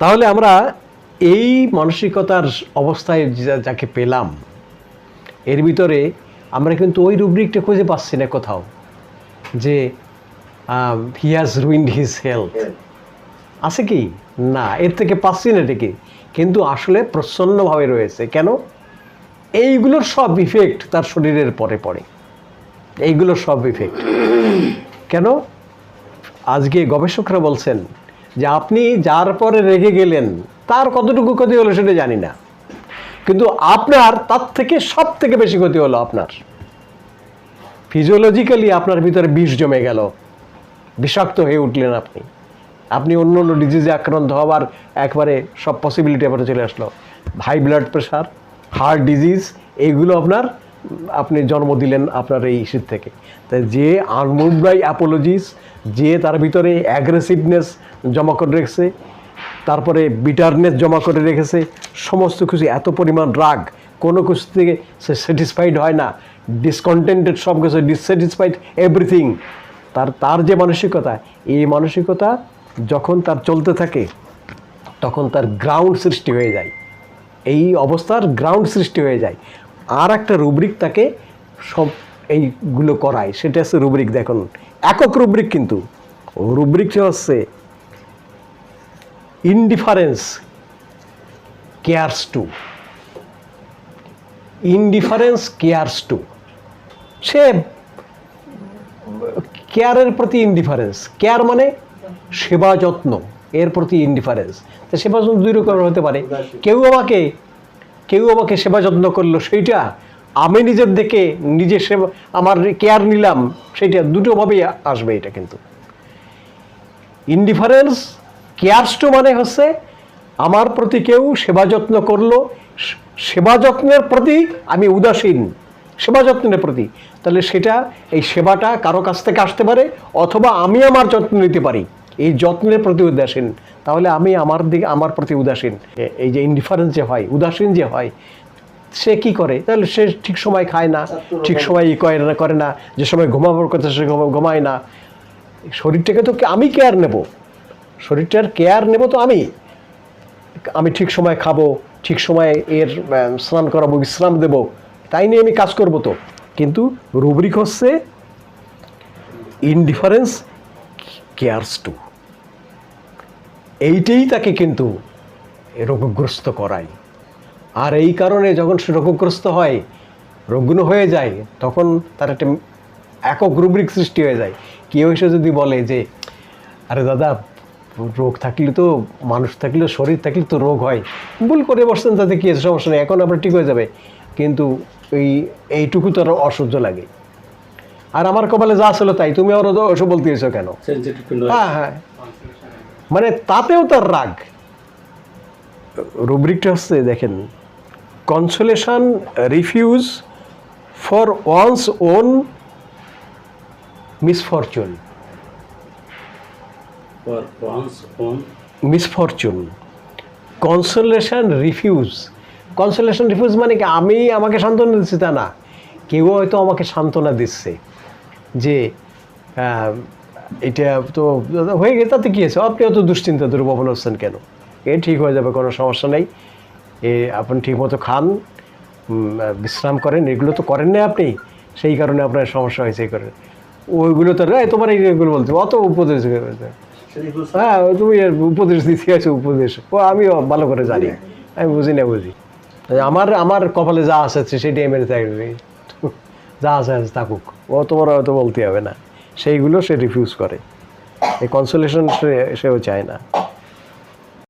তাহলে আমরা এই মানসিকতার অবস্থায় যাকে পেলাম এর ভিতরে আমরা কিন্তু ওই রুব্রিকটা খুঁজে পাচ্ছি না কোথাও যে he has ruined his health আছে কি? না এর থেকে পাচ্ছি না এটাকে কিন্তু আসলে প্রচ্ছন্নভাবে রয়েছে। কেন? এইগুলোর সব ইফেক্ট তার শরীরের পরে পড়ে। এইগুলোর সব ইফেক্ট কেন? আজকে গবেষকরা বলছেন যে আপনি যার পরে রেগে গেলেন, তার কতটুকু ক্ষতি হলো সেটা জানি না। কিন্তু আপনার তার থেকে সব থেকে বেশি ক্ষতি হলো আপনার। ফিজিওলজিক্যালি আপনার ভিতরে বিষ জমে গেল। বিষাক্ত হয়ে উঠলেন আপনি। আপনি অন্য অন্য ডিজিজে আক্রান্ত হওয়ার একবারে সব পসিবিলিটি আপনার চলে আসলো। High blood pressure heart disease এইগুলো আপনার আপনি জন্ম দিলেন আপনার এই ইস্যুর থেকে। তাই যে আনমুভ বাই অ্যাপোলজিস যে তার ভিতরে অ্যাগ্রেসিভনেস জমা করে রেখেছে, তারপরে বিটারনেস জমা করে রেখেছে, সমস্ত কিছু, এত পরিমাণ রাগ, কোনো কিছু থেকে সে স্যাটিসফাইড হয় না ডিসকন্টেন্টেড সব কিছু ডিসস্যাটিসফাইড এভরিথিং তার তার যে মানসিকতা, এই মানসিকতা যখন তার চলতে থাকে, তখন তার গ্রাউন্ড সৃষ্টি হয়ে যায়। এই অবস্থার গ্রাউন্ড সৃষ্টি হয়ে যায়। আর একটা রুব্রিক তাকে সব এইগুলো করায়। সেটা হচ্ছে রুব্রিক দেখুন। একক রুব্রিক কিন্তু। রুব্রিকটা হচ্ছে indifference cares to indifference cares to সে কেয়ারের প্রতি ইনডিফারেন্স কেয়ার মানে সেবা যত্ন এর প্রতি ইনডিফারেন্স তো সেবা যত্ন দুই রকমের হতে পারে। কেউ আমাকে কেউ আমাকে সেবা যত্ন করল, সেইটা আমি নিজের দেখে নিজে সেবা আমার কেয়ার নিলাম, সেইটা দুটোভাবেই আসবে এটা কিন্তু। ইনডিফারেন্স কেয়ারস টু মানে হচ্ছে আমার প্রতি কেউ সেবা যত্ন করল সেবা যত্নের প্রতি আমি উদাসীন। সেবা যত্নের প্রতি। তাহলে সেটা এই সেবাটা কারও কাছ থেকে আসতে পারে, অথবা আমি আমার যত্ন নিতে পারি। এই যত্নের প্রতি উদাসীন। তাহলে আমি আমার দিকে আমার প্রতি উদাসীন। এই যে ইনডিফারেন্স যে হয় উদাসীন যে হয় সে কি করে? তাহলে সে ঠিক সময় খায় না ঠিক সময় ই করে না করে না যে সময় ঘুমাবার কথা সে ঘুমা- ঘুমায় না। শরীরটাকে তো আমি কেয়ার নেব। শরীরটার কেয়ার নেব তো আমি। আমি ঠিক সময় খাব ঠিক সময় এর স্নান করাবো বিশ্রাম দেব তাই নিয়ে আমি কাজ করব তো। কিন্তু রুব্রিক হচ্ছে ইনডিফারেন্স কেয়ারস টু এইটাই তাকে কিন্তু রোগগ্রস্ত করায়। আর এই কারণে যখন সে রোগগ্রস্ত হয় রোগ্ন হয়ে যায় তখন তার একটা একক রুব্রিক সৃষ্টি হয়ে যায়। কেউ এসে যদি বলে যে আরে দাদা রোগ থাকলে তো মানুষ থাকলে শরীর থাকলে তো রোগ হয়। ভুল করে বসছেন তাতে কি আছে, সমস্যা নেই এখন আপনার ঠিক হয়ে যাবে। কিন্তু এই এইটুকু তো আরও অসহ্য লাগে। আর আমার কপালে যা ছিল তাই তুমি আরও ওসব বলতে এসো কেন হ্যাঁ হ্যাঁ। মানে তাতেও তার রাগ। রুব্রিকটা হচ্ছে দেখেন consolation refuge for one's own misfortune misfortune consolation refuge consolation refuge মানে কি আমি আমাকে সান্ত্বনা দিচ্ছি তা না। কেউ হয়তো আমাকে সান্ত্বনা দিচ্ছে যে এটা তো হয়ে গেছে, তাতে কী আছে? আপনি অত দুশ্চিন্তা দুর্বল হচ্ছেন কেন? এ ঠিক হয়ে যাবে, কোনো সমস্যা নেই। এ, আপনি ঠিকমতো খান বিশ্রাম করেন, এগুলো তো করেন না আপনি। সেই কারণে আপনার সমস্যা হয়েছে এই কারণে। ওইগুলো তো, এই তোমার এইগুলো বলতে, অত উপদেশ হ্যাঁ তুমি উপদেশ দিতে আছো, উপদেশ। ও, আমিও ভালো করে জানি। আমি বুঝি না, বুঝি। আমার আমার কপালে যা আছে সেটাই মেরে থাকবে। যা আছে থাকুক। ও, তোমার হয়তো বলতে হবে না। সেইগুলো সে রিফিউজ করে। এই কনসোলেশন সে সেও চায় না।